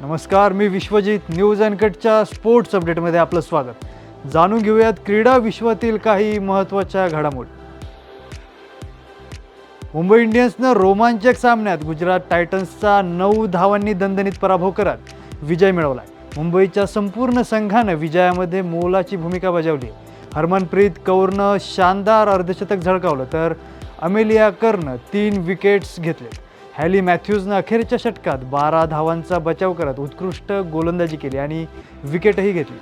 नमस्कार मी विश्वजित न्यूज अँकटच्या स्पोर्ट्स अपडेटमध्ये आपलं स्वागत. जाणून घेऊयात क्रीडा विश्वातील काही महत्त्वाच्या घडामोडी. मुंबई इंडियन्सनं रोमांचक सामन्यात गुजरात टायटन्सचा नऊ धावांनी दणदणीत पराभव करत विजय मिळवला मुंबईच्या संपूर्ण संघानं विजयामध्ये मोलाची भूमिका बजावली. हरमनप्रीत कौरनं शानदार अर्धशतक झळकावलं तर अमेलिया करनं तीन विकेट्स घेतले. हॅली मॅथ्यूजनं अखेरच्या षटकात बारा धावांचा बचाव करत उत्कृष्ट गोलंदाजी केली आणि विकेटही घेतली.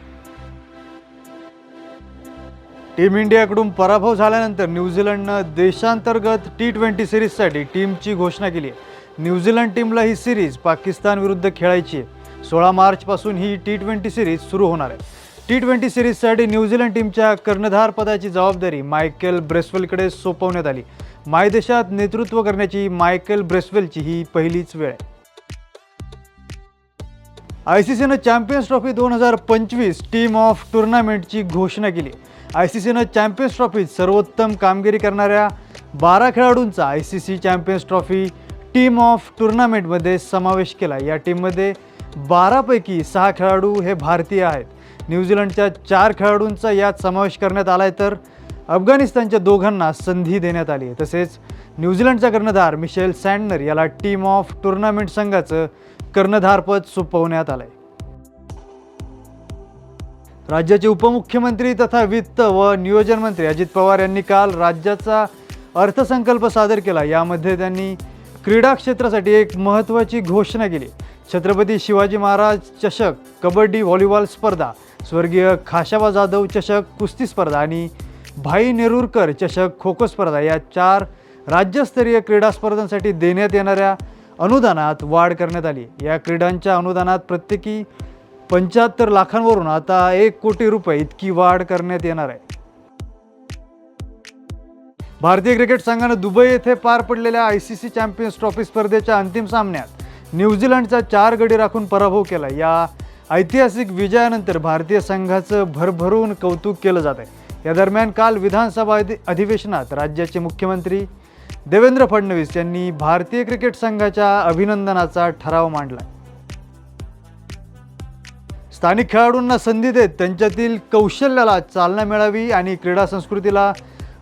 टीम इंडियाकडून पराभव झाल्यानंतर न्यूझीलंडनं देशांतर्गत टी ट्वेंटी सिरीजसाठी टीमची घोषणा केली आहे. न्यूझीलंड टीमला ही सिरीज पाकिस्तान विरुद्ध खेळायची आहे. सोळा मार्चपासून ही टी ट्वेंटी सिरीज सुरू होणार आहे. टी ट्वेंटी सिरीजसाठी न्यूझीलंड टीमच्या कर्णधारपदाची जबाबदारी मायकेल ब्रेसवेलकडे सोपवण्यात आली. मायदेशात नेतृत्व करण्याची मायकेल ब्रेसवेलची ही पहिलीच वेळ आहे. आय सी सीनं चॅम्पियन्स ट्रॉफी दोन हजार पंचवीस टीम ऑफ टुर्नामेंटची घोषणा केली. आय सी सीनं चॅम्पियन्स ट्रॉफीत सर्वोत्तम कामगिरी करणाऱ्या बारा खेळाडूंचा I C C champions trophy team of टुर्नामेंटमध्ये समावेश केला. या टीममध्ये बारापैकी सहा खेळाडू हे भारतीय आहेत. न्यूझीलंडच्या चार खेळाडूंचा यात समावेश करण्यात आला आहे तर अफगाणिस्तानच्या दोघांना संधी देण्यात आली आहे. तसेच न्यूझीलंडचा कर्णधार मिशेल सँडनर याला टीम ऑफ टुर्नामेंट संघाचं कर्णधारपद सोपवण्यात आलं आहे राज्याचे उपमुख्यमंत्री तथा वित्त व नियोजन मंत्री अजित पवार यांनी काल राज्याचा अर्थसंकल्प सादर केला. यामध्ये त्यांनी क्रीडा क्षेत्रासाठी एक महत्त्वाची घोषणा केली. छत्रपती शिवाजी महाराज चषक कबड्डी व्हॉलीबॉल स्पर्धा स्वर्गीय खाशाबा जाधव चषक कुस्ती स्पर्धा आणि भाई नेरुरकर चषक खो खो स्पर्धा या चार राज्यस्तरीय क्रीडा स्पर्धांसाठी देण्यात येणाऱ्या अनुदानात वाढ करण्यात आली. या क्रीडांच्या अनुदानात प्रत्येकी पंच्याहत्तर लाखांवरून आता एक कोटी रुपये इतकी वाढ करण्यात येणार आहे. भारतीय क्रिकेट संघानं दुबई येथे पार पडलेल्या I C C champions trophy स्पर्धेच्या अंतिम सामन्यात न्यूझीलंडचा चार गडी राखून पराभव केला. या ऐतिहासिक विजयानंतर भारतीय संघाचं भरभरून कौतुक केलं जात आहे. या दरम्यान काल विधानसभा अधि अधिवेशनात राज्याचे मुख्यमंत्री देवेंद्र फडणवीस यांनी भारतीय क्रिकेट संघाच्या अभिनंदनाचा ठराव मांडला. स्थानिक खेळाडूंना संधी देत त्यांच्यातील कौशल्याला चालना मिळावी आणि क्रीडा संस्कृतीला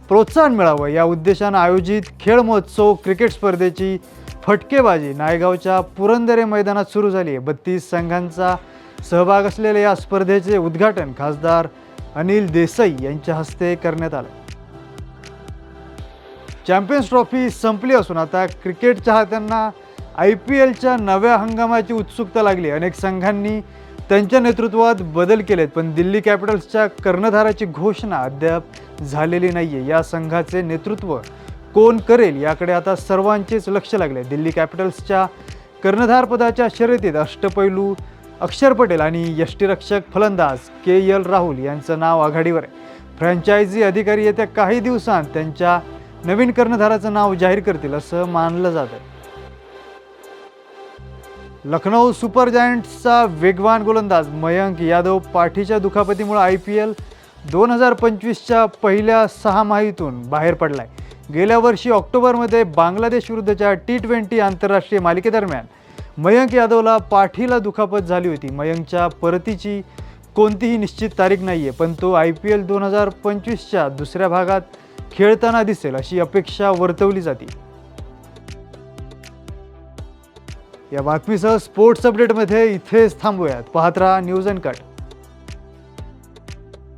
प्रोत्साहन मिळावं या उद्देशानं आयोजित खेळ महोत्सव क्रिकेट स्पर्धेची फटकेबाजी. नायगावच्या पुरंदरे मैदानात सुरू झाली आहे. बत्तीस संघांचा सहभाग असलेल्या या स्पर्धेचे उद्घाटन खासदार अनिल देसाई यांच्या हस्ते करण्यात आलं. चॅम्पियन्स ट्रॉफी संपली असून आता क्रिकेट चाहत्यांना आय पी एलच्या नव्या हंगामाची उत्सुकता लागली. अनेक संघांनी त्यांच्या नेतृत्वात बदल केलेत पण दिल्ली कॅपिटल्सच्या कर्णधाराची घोषणा अद्याप झालेली नाही आहे या संघाचे नेतृत्व कोण करेल याकडे आता सर्वांचेच लक्ष लागले. दिल्ली कॅपिटल्सच्या कर्णधारपदाच्या शर्यतीत अष्टपैलू अक्षर पटेल आणि यष्टीरक्षक फलंदाज के एल राहुल यांचं नाव आघाडीवर आहे. फ्रँचायझी अधिकारी येत्या काही दिवसांत त्यांच्या नवीन कर्णधाराचं नाव जाहीर करतील असं मानलं जातं लखनौ सुपर जायंट्सचा वेगवान गोलंदाज मयंक यादव पाठीच्या दुखापतीमुळे आय पी एल दोन हजार पंचवीसच्या पहिल्या सहा माहीतून बाहेर पडलाय. गेल्या वर्षी ऑक्टोबरमध्ये बांगलादेश विरुद्धच्या टी ट्वेंटी आंतरराष्ट्रीय मालिकेदरम्यान मयंक यादवला पाठीला दुखापत झाली होती. मयंकच्या परतीची कोणतीही निश्चित तारीख नाही आहे पण तो आय पी एल दोन हजार पंचवीसच्या दुसऱ्या भागात खेळताना दिसेल अशी अपेक्षा वर्तवली जाते. या बातमीसह स्पोर्ट्स अपडेटमध्ये इथेच थांबूयात. पाहत राहा न्यूज अँड कट.